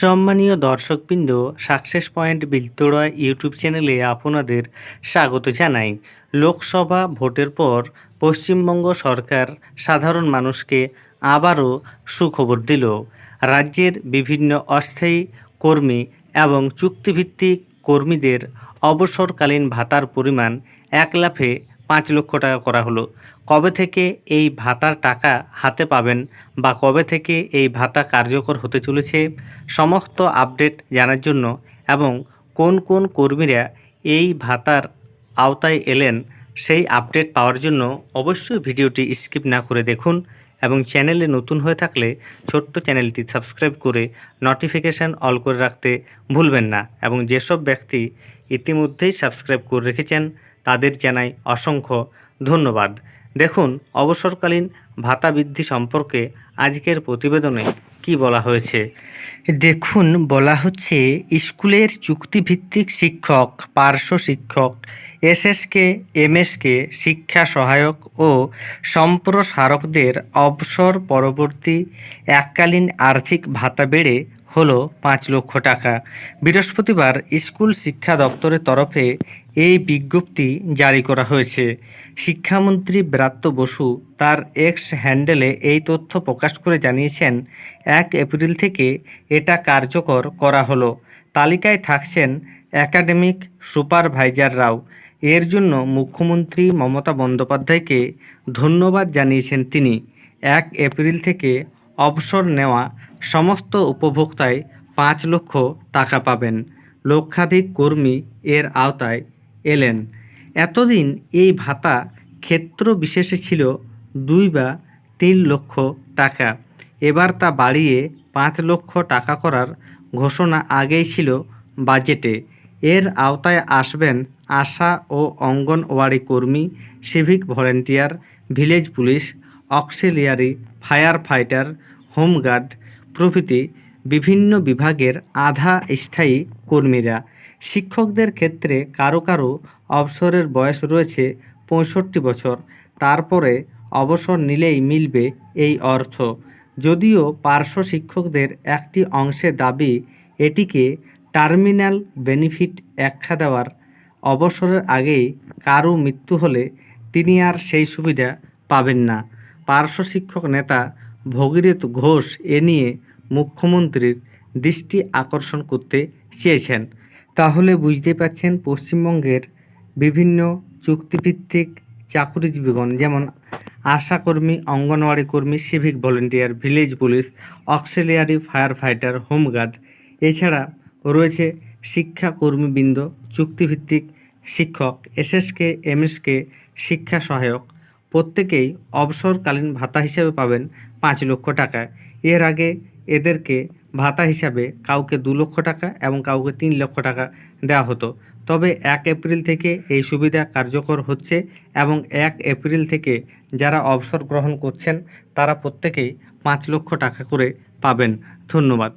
সম্মানীয় দর্শকবৃন্দ, success point বিলতোড়া YouTube চ্যানেলে আপনাদের স্বাগত জানাই। লোকসভা ভোটের পর পশ্চিমবঙ্গ সরকার সাধারণ মানুষকে আবারও সুখবর দিল। রাজ্যের বিভিন্ন অস্থায়ী কর্মী এবং চুক্তিভিত্তিক কর্মীদের অবসরকালীন ভাতার পরিমাণ এক লাফে পাঁচ লক্ষ টাকা করা হলো। কবে থেকে এই ভাতার টাকা হাতে পাবেন বা কবে থেকে এই ভাতা কার্যকর হতে চলেছে, সমস্ত আপডেট জানার জন্য এবং কোন কোন কর্মীরা এই ভাতার আওতায় এলেন সেই আপডেট পাওয়ার জন্য অবশ্যই ভিডিওটি স্কিপ না করে দেখুন এবং চ্যানেলে নতুন হয়ে থাকলে ছোট্ট চ্যানেলটি সাবস্ক্রাইব করে নোটিফিকেশান অল করে রাখতে ভুলবেন না এবং যেসব ব্যক্তি ইতিমধ্যেই সাবস্ক্রাইব করে রেখেছেন তাদের জানাই অসংখ্য ধন্যবাদ। দেখুন, অবসরকালীন ভাতা বৃদ্ধি সম্পর্কে আজকের প্রতিবেদনে কি বলা হয়েছে? দেখুন, বলা হচ্ছে, স্কুলের চুক্তিভিত্তিক শিক্ষক, পার্শ্ব শিক্ষক, এসএসকে, এমএসকে, শিক্ষা সহায়ক ও সম্প্রসারকদের অবসর পরবর্তী এককালীন আর্থিক ভাতা বেড়ে হলো পাঁচ লক্ষ টাকা। বৃহস্পতিবার স্কুল শিক্ষা দপ্তরের তরফে এই বিজ্ঞপ্তি জারি করা হয়েছে। শিক্ষামন্ত্রী ব্রাত্য বসু তার এক্স হ্যান্ডেলে এই তথ্য প্রকাশ করে জানিয়েছেন, এক এপ্রিল থেকে এটা কার্যকর করা হলো। তালিকায় থাকছেন একাডেমিক সুপারভাইজাররাও এর জন্য মুখ্যমন্ত্রী মমতা বন্দ্যোপাধ্যায়কে ধন্যবাদ জানিয়েছেন তিনি। এক এপ্রিল থেকে অবসর নেওয়া সমস্ত উপভোক্তায় পাঁচ লক্ষ টাকা পাবেন। লক্ষাধিক কর্মী এর আওতায় এলেন। এতদিন এই ভাতা ক্ষেত্র বিশেষে ছিল দুই বা তিন লক্ষ টাকা। এবার তা বাড়িয়ে পাঁচ লক্ষ টাকা করার ঘোষণা আগেই ছিল বাজেটে। এর আওতায় আসবেন আশা ও অঙ্গনওয়াড়ি কর্মী, civic volunteer, village police, auxiliary, fire fighter home guard প্রভৃতি বিভিন্ন বিভাগের আধা স্থায়ী কর্মীরা। শিক্ষকদের ক্ষেত্রে কারও কারও অবসরের বয়স রয়েছে পঁয়ষট্টি বছর। তারপরে অবসর নিলেই মিলবে এই অর্থ। যদিও পার্শ্ব শিক্ষকদের একটি অংশের দাবি, এটিকে টার্মিনাল বেনিফিট একখা দেওয়ার। অবসরের আগেই কারও মৃত্যু হলে তিনি আর সেই সুবিধা পাবেন না। পার্শ্ব শিক্ষক নেতা ভগীরথ ঘোষ এ নিয়ে মুখ্যমন্ত্রীর দৃষ্টি আকর্ষণ করতে চেয়েছেন। তাহলে বুঝতে পারছেন পশ্চিমবঙ্গের বিভিন্ন চুক্তিভিত্তিক চাকুরিজীবীগণ, যেমন আশাকর্মী, অঙ্গনওয়াড়ি কর্মী civic volunteer village police auxiliary fire fighter home guard এছাড়া রয়েছে শিক্ষা কর্মীবৃন্দ চুক্তিভিত্তিক শিক্ষক, এসএসকে, এমএসকে, শিক্ষা সহায়ক। প্রত্যেকেই অবসরকালীন ভাতা হিসেবে পাবেন পাঁচ লক্ষ টাকা। এর আগে এদেরকে ভাতা হিসাবে কাউকে দু লক্ষ টাকা এবং কাউকে তিন লক্ষ টাকা দেওয়া হতো। তবে এক এপ্রিল থেকে এই সুবিধা কার্যকর হচ্ছে এবং এক এপ্রিল থেকে যারা অবসর গ্রহণ করছেন, তারা প্রত্যেকেই পাঁচ লক্ষ টাকা করে পাবেন। ধন্যবাদ।